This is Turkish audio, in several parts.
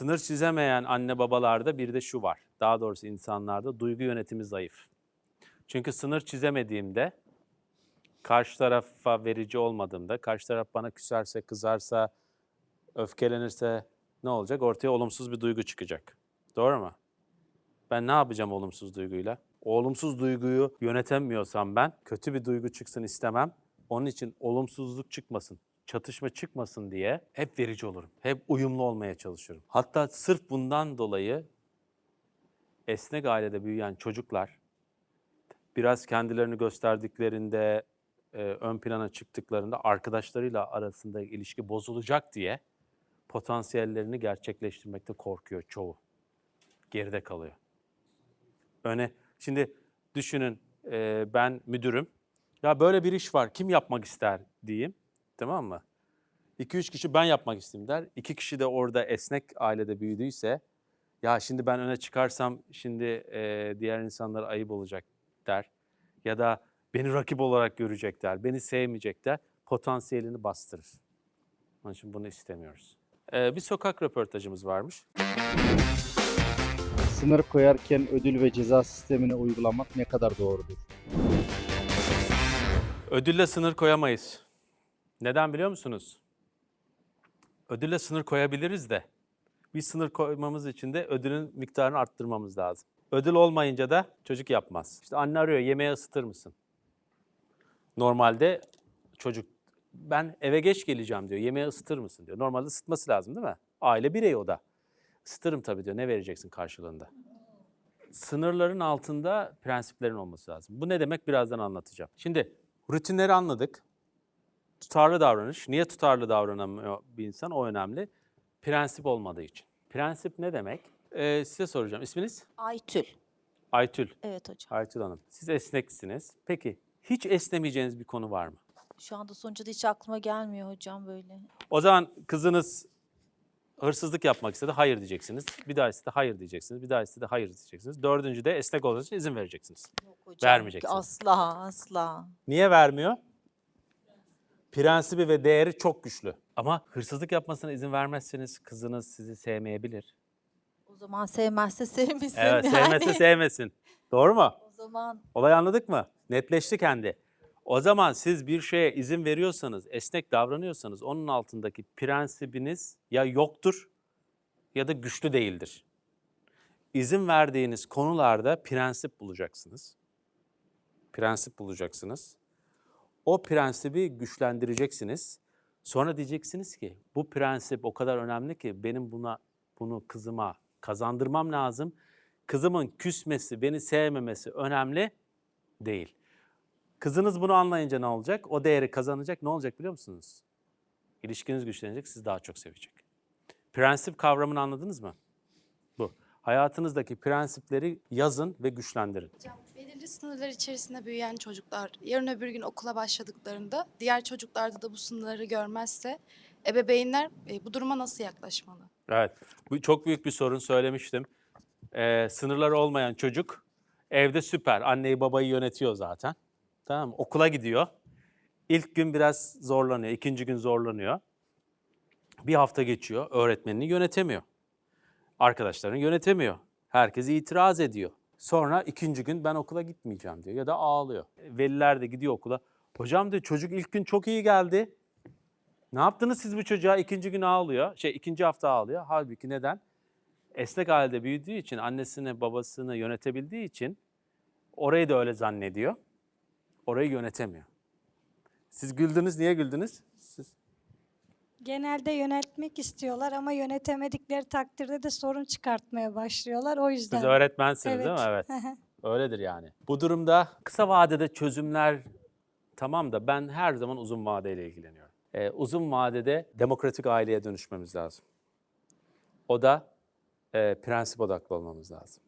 Sınır çizemeyen anne babalarda bir de şu var. Daha doğrusu insanlarda duygu yönetimi zayıf. Çünkü sınır çizemediğimde, karşı tarafa verici olmadığımda, karşı taraf bana küserse, kızarsa, öfkelenirse ne olacak? Ortaya olumsuz bir duygu çıkacak. Doğru mu? Ben ne yapacağım olumsuz duyguyla? O olumsuz duyguyu yönetemiyorsam ben kötü bir duygu çıksın istemem. Onun için olumsuzluk çıkmasın, çatışma çıkmasın diye hep verici olurum. Hep uyumlu olmaya çalışıyorum. Hatta sırf bundan dolayı esnek ailede büyüyen çocuklar biraz kendilerini gösterdiklerinde, e, ön plana çıktıklarında arkadaşlarıyla arasında ilişki bozulacak diye potansiyellerini gerçekleştirmekte korkuyor çoğu. Geride kalıyor. Öne, şimdi düşünün e, ben müdürüm. Ya böyle bir iş var kim yapmak ister diyeyim. Tamam mı? 2-3 kişi ben yapmak isteyeyim der. 2 kişi de orada esnek ailede büyüdüyse ya şimdi ben öne çıkarsam şimdi e, diğer insanlar ayıp olacak der. Ya da beni rakip olarak görecekler, beni sevmeyecekler. Potansiyelini bastırır. Onun için bunu istemiyoruz. E, bir sokak röportajımız varmış. Sınır koyarken ödül ve ceza sistemini uygulamak ne kadar doğrudur? Ödülle sınır koyamayız. Neden biliyor musunuz? Ödülle sınır koyabiliriz de bir sınır koymamız için de ödülün miktarını arttırmamız lazım. Ödül olmayınca da çocuk yapmaz. İşte anne arıyor yemeği ısıtır mısın? Normalde çocuk ben eve geç geleceğim diyor. Yemeği ısıtır mısın diyor. Normalde ısıtması lazım değil mi? Aile bireyi o da. Isıtırım tabii diyor. Ne vereceksin karşılığında? Sınırların altında prensiplerin olması lazım. Bu ne demek birazdan anlatacağım. Şimdi rutinleri anladık. Tutarlı davranış. Niye tutarlı davranamıyor bir insan? O önemli. Prensip olmadığı için. Prensip ne demek? Ee, size soracağım. İsminiz? Aytül. Aytül. Evet hocam. Aytül Hanım. Siz esneksiniz. Peki hiç esnemeyeceğiniz bir konu var mı? Şu anda sonuçta da hiç aklıma gelmiyor hocam böyle. O zaman kızınız hırsızlık yapmak istedi. Hayır diyeceksiniz. Bir daha istedi. Hayır diyeceksiniz. Bir daha istedi. Hayır diyeceksiniz. Dördüncü de esnek olduğu için izin vereceksiniz. Yok hocam. Vermeyeceksiniz. Asla asla. Niye vermiyor? Prensibi ve değeri çok güçlü. Ama hırsızlık yapmasına izin vermezseniz kızınız sizi sevmeyebilir. O zaman sevmezse sevmesin Evet, yani. sevmezse sevmesin. Doğru mu? O zaman Olayı anladık mı? Netleşti kendi. O zaman siz bir şeye izin veriyorsanız, esnek davranıyorsanız onun altındaki prensibiniz ya yoktur ya da güçlü değildir. İzin verdiğiniz konularda prensip bulacaksınız. Prensip bulacaksınız. O prensibi güçlendireceksiniz. Sonra diyeceksiniz ki bu prensip o kadar önemli ki benim buna bunu kızıma kazandırmam lazım. Kızımın küsmesi, beni sevmemesi önemli değil. Kızınız bunu anlayınca ne olacak? O değeri kazanacak. Ne olacak biliyor musunuz? İlişkiniz güçlenecek, sizi daha çok sevecek. Prensip kavramını anladınız mı? Bu. Hayatınızdaki prensipleri yazın ve güçlendirin. Hocam, belirli sınırlar içerisinde büyüyen çocuklar yarın öbür gün okula başladıklarında diğer çocuklarda da bu sınırları görmezse ebeveynler e, bu duruma nasıl yaklaşmalı? Evet, bu çok büyük bir sorun söylemiştim. Ee, sınırları olmayan çocuk evde süper, anneyi babayı yönetiyor zaten. Tamam mı? Okula gidiyor. İlk gün biraz zorlanıyor, ikinci gün zorlanıyor. Bir hafta geçiyor, öğretmenini yönetemiyor. Arkadaşlarını yönetemiyor. Herkes itiraz ediyor. Sonra ikinci gün ben okula gitmeyeceğim diyor ya da ağlıyor. Veliler de gidiyor okula. Hocam diyor çocuk ilk gün çok iyi geldi. Ne yaptınız siz bu çocuğa? İkinci gün ağlıyor. Şey ikinci hafta ağlıyor. Halbuki neden? Esnek halde büyüdüğü için, annesini, babasını yönetebildiği için orayı da öyle zannediyor. Orayı yönetemiyor. Siz güldünüz. Niye güldünüz? Siz Genelde yönetmek istiyorlar ama yönetemedikleri takdirde de sorun çıkartmaya başlıyorlar. O yüzden. Siz öğretmensiniz değil mi? Evet. Öyledir yani. Bu durumda kısa vadede çözümler tamam da ben her zaman uzun vadeyle ilgileniyorum. Ee, uzun vadede demokratik aileye dönüşmemiz lazım. O da e, prensip odaklı olmamız lazım.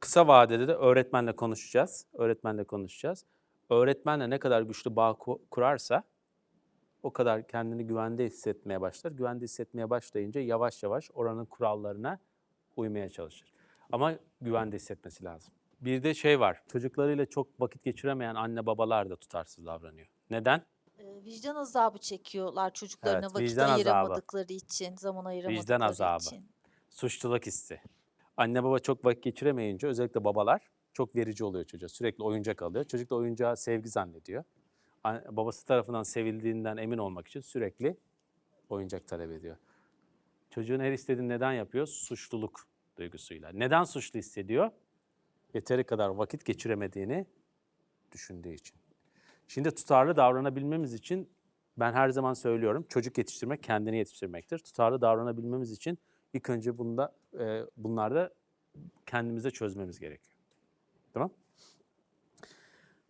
Kısa vadede de öğretmenle konuşacağız. Öğretmenle konuşacağız. Öğretmenle ne kadar güçlü bağ ku- kurarsa o kadar kendini güvende hissetmeye başlar. Güvende hissetmeye başlayınca yavaş yavaş oranın kurallarına uymaya çalışır. Ama güvende hissetmesi lazım. Bir de şey var, çocuklarıyla çok vakit geçiremeyen anne babalar da tutarsız davranıyor. Neden? Ee, vicdan azabı çekiyorlar çocuklarına Evet, vakit vicdan azabı. ayıramadıkları için, zaman ayıramadıkları azabı. için. Suçluluk hissi. Anne baba çok vakit geçiremeyince özellikle babalar çok verici oluyor çocuğa. Sürekli oyuncak alıyor. Çocuk da oyuncağı sevgi zannediyor. Babası tarafından sevildiğinden emin olmak için sürekli oyuncak talep ediyor. Çocuğun her istediğini neden yapıyor? Suçluluk duygusuyla. Neden suçlu hissediyor? Yeteri kadar vakit geçiremediğini düşündüğü için. Şimdi tutarlı davranabilmemiz için ben her zaman söylüyorum çocuk yetiştirmek kendini yetiştirmektir. Tutarlı davranabilmemiz için ilk önce bunda e, bunlarda kendimize çözmemiz gerekiyor. Tamam?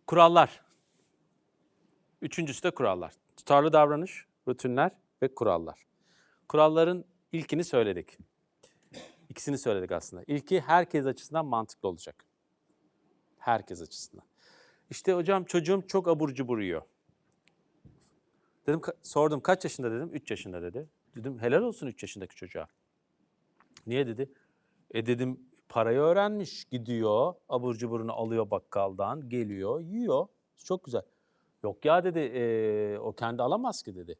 Kurallar. Üçüncüsü de kurallar. Tutarlı davranış, rutinler ve kurallar. Kuralların ilkini söyledik. İkisini söyledik aslında. İlki herkes açısından mantıklı olacak. Herkes açısından. İşte hocam çocuğum çok abur cubur yiyor. Dedim "Ka- sordum kaç yaşında dedim. 3 yaşında dedi. Dedim helal olsun 3 yaşındaki çocuğa. Niye dedi? E dedim parayı öğrenmiş gidiyor abur cuburunu alıyor bakkaldan geliyor yiyor. Çok güzel. Yok ya dedi "e, o kendi alamaz ki dedi.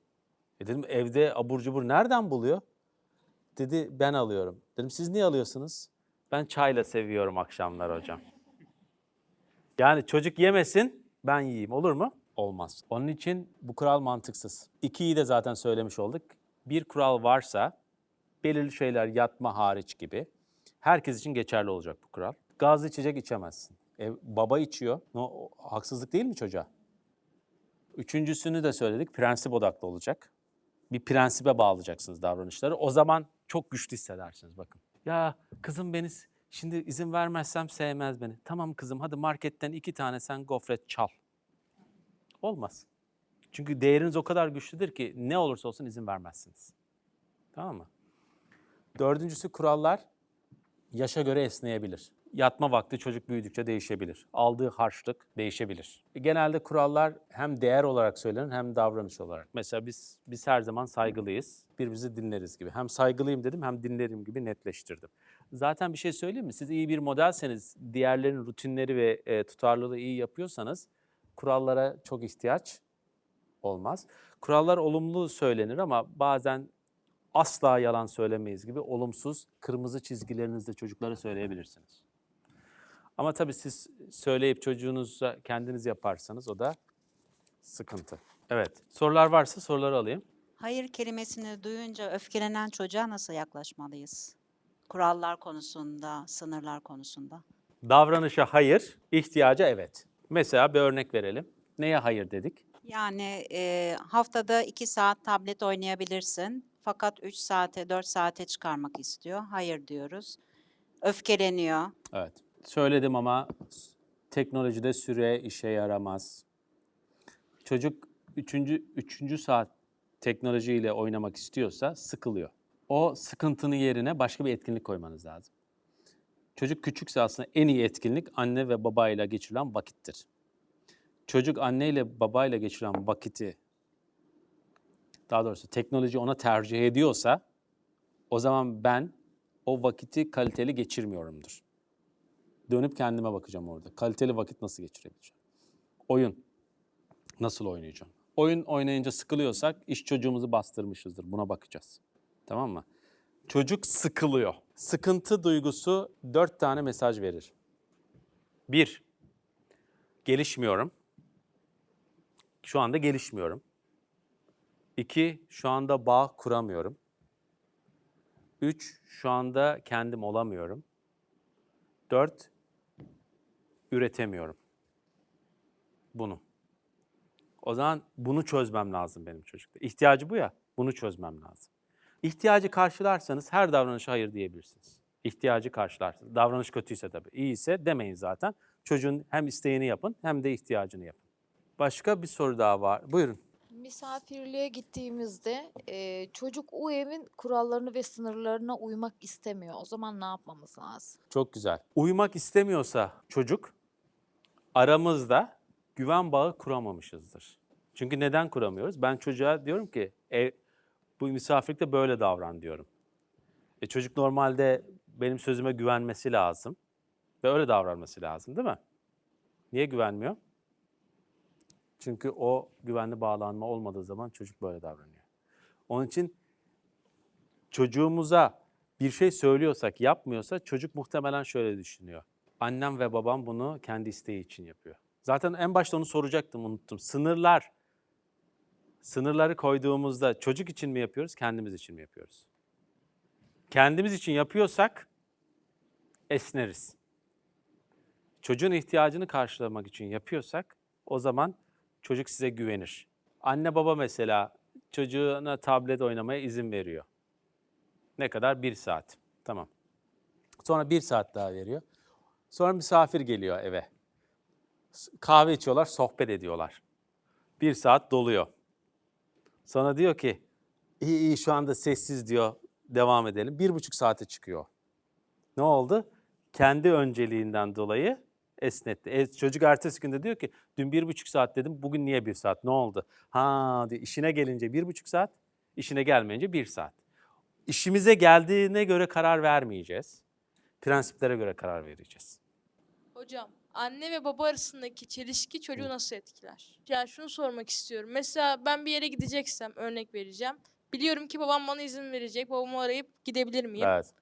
E dedim evde abur cubur nereden buluyor? Dedi ben alıyorum. Dedim siz niye alıyorsunuz? Ben çayla seviyorum akşamlar hocam. Yani çocuk yemesin, ben yiyeyim. Olur mu? Olmaz. Onun için bu kural mantıksız. İkiyi de zaten söylemiş olduk. Bir kural varsa, belirli şeyler yatma hariç gibi, herkes için geçerli olacak bu kural. Gazlı içecek içemezsin. E, baba içiyor. No, haksızlık değil mi çocuğa? Üçüncüsünü de söyledik, prensip odaklı olacak. Bir prensibe bağlayacaksınız davranışları. O zaman çok güçlü hissedersiniz bakın. Ya kızım beni şimdi izin vermezsem sevmez beni. Tamam kızım hadi marketten iki tane sen gofret çal. Olmaz. Çünkü değeriniz o kadar güçlüdür ki ne olursa olsun izin vermezsiniz. Tamam mı? Dördüncüsü kurallar yaşa göre esneyebilir. Yatma vakti çocuk büyüdükçe değişebilir. Aldığı harçlık değişebilir. Genelde kurallar hem değer olarak söylenir hem davranış olarak. Mesela biz biz her zaman saygılıyız. Birbirimizi dinleriz gibi. Hem saygılıyım dedim hem dinlerim gibi netleştirdim. Zaten bir şey söyleyeyim mi? Siz iyi bir modelseniz, diğerlerinin rutinleri ve e, tutarlılığı iyi yapıyorsanız kurallara çok ihtiyaç olmaz. Kurallar olumlu söylenir ama bazen asla yalan söylemeyiz gibi olumsuz kırmızı çizgilerinizde çocuklara söyleyebilirsiniz. Ama tabii siz söyleyip çocuğunuza kendiniz yaparsanız o da sıkıntı. Evet. Sorular varsa soruları alayım. Hayır kelimesini duyunca öfkelenen çocuğa nasıl yaklaşmalıyız? Kurallar konusunda, sınırlar konusunda. Davranışa hayır, ihtiyaca evet. Mesela bir örnek verelim. Neye hayır dedik? Yani e, haftada iki saat tablet oynayabilirsin fakat üç saate, dört saate çıkarmak istiyor. Hayır diyoruz. Öfkeleniyor. Evet. Söyledim ama teknolojide süre işe yaramaz. Çocuk üçüncü, üçüncü saat teknolojiyle oynamak istiyorsa sıkılıyor. O sıkıntının yerine başka bir etkinlik koymanız lazım. Çocuk küçükse aslında en iyi etkinlik anne ve babayla geçirilen vakittir. Çocuk anneyle babayla geçirilen vakiti, daha doğrusu teknoloji ona tercih ediyorsa, o zaman ben o vakiti kaliteli geçirmiyorumdur. Dönüp kendime bakacağım orada. Kaliteli vakit nasıl geçirebileceğim? Oyun. Nasıl oynayacağım? Oyun oynayınca sıkılıyorsak iş çocuğumuzu bastırmışızdır. Buna bakacağız. Tamam mı? Çocuk sıkılıyor. Sıkıntı duygusu dört tane mesaj verir. Bir, gelişmiyorum. Şu anda gelişmiyorum. İki, şu anda bağ kuramıyorum. Üç, şu anda kendim olamıyorum. Dört, üretemiyorum. Bunu. O zaman bunu çözmem lazım benim çocukta. İhtiyacı bu ya, bunu çözmem lazım. İhtiyacı karşılarsanız her davranışa hayır diyebilirsiniz. İhtiyacı karşılarsanız. Davranış kötüyse tabii. İyiyse demeyin zaten. Çocuğun hem isteğini yapın hem de ihtiyacını yapın. Başka bir soru daha var. Buyurun. Misafirliğe gittiğimizde e, çocuk o evin kurallarını ve sınırlarına uymak istemiyor. O zaman ne yapmamız lazım? Çok güzel. Uyumak istemiyorsa çocuk aramızda güven bağı kuramamışızdır. Çünkü neden kuramıyoruz? Ben çocuğa diyorum ki ev, bu misafirlikte böyle davran diyorum. E çocuk normalde benim sözüme güvenmesi lazım ve öyle davranması lazım değil mi? Niye güvenmiyor? Çünkü o güvenli bağlanma olmadığı zaman çocuk böyle davranıyor. Onun için çocuğumuza bir şey söylüyorsak yapmıyorsa çocuk muhtemelen şöyle düşünüyor. Annem ve babam bunu kendi isteği için yapıyor. Zaten en başta onu soracaktım unuttum. Sınırlar, sınırları koyduğumuzda çocuk için mi yapıyoruz, kendimiz için mi yapıyoruz? Kendimiz için yapıyorsak esneriz. Çocuğun ihtiyacını karşılamak için yapıyorsak o zaman çocuk size güvenir. Anne baba mesela çocuğuna tablet oynamaya izin veriyor. Ne kadar? Bir saat. Tamam. Sonra bir saat daha veriyor. Sonra misafir geliyor eve. Kahve içiyorlar, sohbet ediyorlar. Bir saat doluyor. Sonra diyor ki, iyi iyi şu anda sessiz diyor, devam edelim. Bir buçuk saate çıkıyor. Ne oldu? Kendi önceliğinden dolayı esnetti. E, çocuk ertesi günde diyor ki, dün bir buçuk saat dedim, bugün niye bir saat? Ne oldu? Ha diyor, işine gelince bir buçuk saat, işine gelmeyince bir saat. İşimize geldiğine göre karar vermeyeceğiz. Prensiplere göre karar vereceğiz. Hocam, anne ve baba arasındaki çelişki çocuğu nasıl etkiler? Yani şunu sormak istiyorum. Mesela ben bir yere gideceksem örnek vereceğim. Biliyorum ki babam bana izin verecek. Babamı arayıp gidebilir miyim? Evet.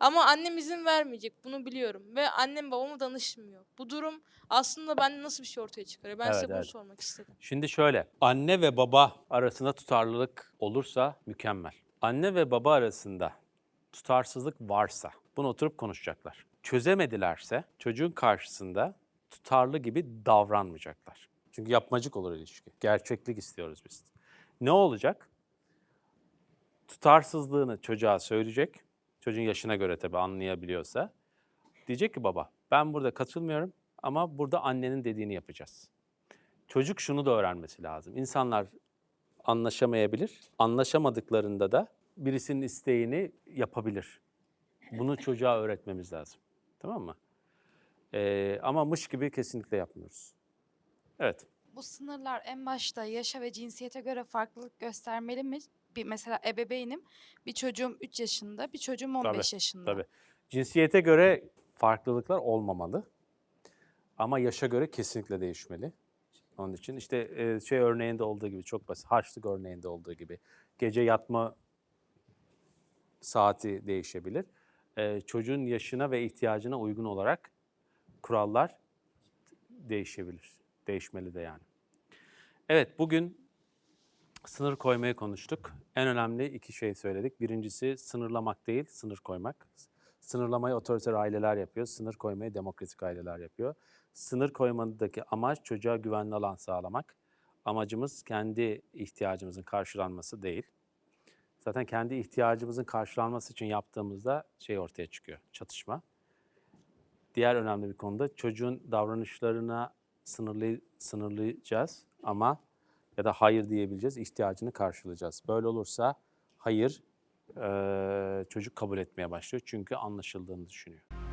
Ama annem izin vermeyecek. Bunu biliyorum. Ve annem babama danışmıyor. Bu durum aslında bende nasıl bir şey ortaya çıkarıyor? Ben Evet, size bunu evet. sormak istedim. Şimdi şöyle, anne ve baba arasında tutarlılık olursa mükemmel. Anne ve baba arasında tutarsızlık varsa bunu oturup konuşacaklar. Çözemedilerse çocuğun karşısında tutarlı gibi davranmayacaklar. Çünkü yapmacık olur ilişki. Gerçeklik istiyoruz biz. Ne olacak? Tutarsızlığını çocuğa söyleyecek. Çocuğun yaşına göre tabii anlayabiliyorsa. Diyecek ki baba ben burada katılmıyorum ama burada annenin dediğini yapacağız. Çocuk şunu da öğrenmesi lazım. İnsanlar anlaşamayabilir. Anlaşamadıklarında da birisinin isteğini yapabilir. Bunu çocuğa öğretmemiz lazım. Tamam mı? Ee, ama mış gibi kesinlikle yapmıyoruz. Evet. Bu sınırlar en başta yaşa ve cinsiyete göre farklılık göstermeli mi? Bir mesela ebeveynim. Bir çocuğum 3 yaşında, bir çocuğum 15 yaşında. Tabii. Cinsiyete göre farklılıklar olmamalı. Ama yaşa göre kesinlikle değişmeli. Onun için işte e, şey örneğinde olduğu gibi çok basit. Harçlık örneğinde olduğu gibi. Gece yatma saati değişebilir. Çocuğun yaşına ve ihtiyacına uygun olarak kurallar değişebilir. Değişmeli de yani. Evet bugün sınır koymayı konuştuk. En önemli iki şey söyledik. Birincisi sınırlamak değil, sınır koymak. Sınırlamayı otoriter aileler yapıyor, sınır koymayı demokratik aileler yapıyor. Sınır koymadaki amaç çocuğa güvenli alan sağlamak. Amacımız kendi ihtiyacımızın karşılanması değil. Zaten kendi ihtiyacımızın karşılanması için yaptığımızda şey ortaya çıkıyor, çatışma. Diğer önemli bir konuda çocuğun davranışlarına sınırlı, sınırlayacağız ama ya da hayır diyebileceğiz, ihtiyacını karşılayacağız. Böyle olursa hayır eee, çocuk kabul etmeye başlıyor çünkü anlaşıldığını düşünüyor.